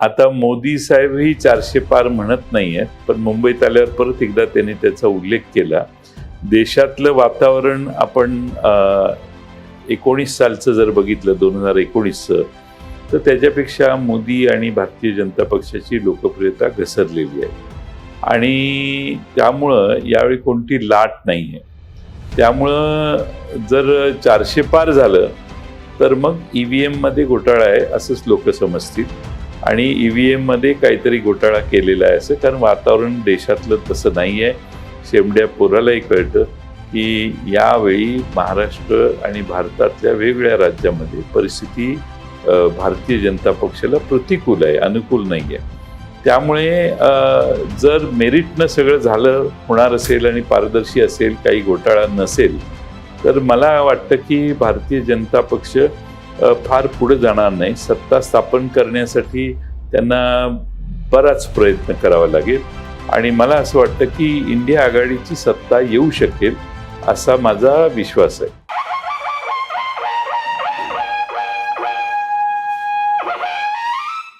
आता मोदी साहेबही चारशे पार म्हणत नाही आहेत पण मुंबईत आल्यावर परत एकदा त्यांनी त्याचा उल्लेख केला. देशातलं वातावरण आपण एकोणीस सालचं जर बघितलं दोन हजार एकोणीसचं तर त्याच्यापेक्षा मोदी आणि भारतीय जनता पक्षाची लोकप्रियता घसरलेली आहे. आणि त्यामुळं यावेळी कोणती लाट नाही आहे त्यामुळं जर चारशे पार झालं तर मग ई व्ही एममध्ये घोटाळा आहे असंच लोक समजतील. आणि ई व्ही एममध्ये काहीतरी घोटाळा केलेला आहे असं कारण वातावरण देशातलं तसं नाही आहे शेमड्या पोरालाही कळतं की यावेळी महाराष्ट्र आणि भारतातल्या वेगवेगळ्या राज्यामध्ये परिस्थिती भारतीय जनता पक्षाला प्रतिकूल आहे अनुकूल नाही आहे त्यामुळे जर मेरिटनं सगळं झालं होणार असेल आणि पारदर्शी असेल काही घोटाळा नसेल तर मला वाटतं की भारतीय जनता पक्ष फार पुढे जाणार नाही. सत्ता स्थापन करण्यासाठी त्यांना बराच प्रयत्न करावा लागेल. आणि मला असं वाटतं की इंडिया आघाडीची सत्ता येऊ शकेल असा माझा विश्वास आहे.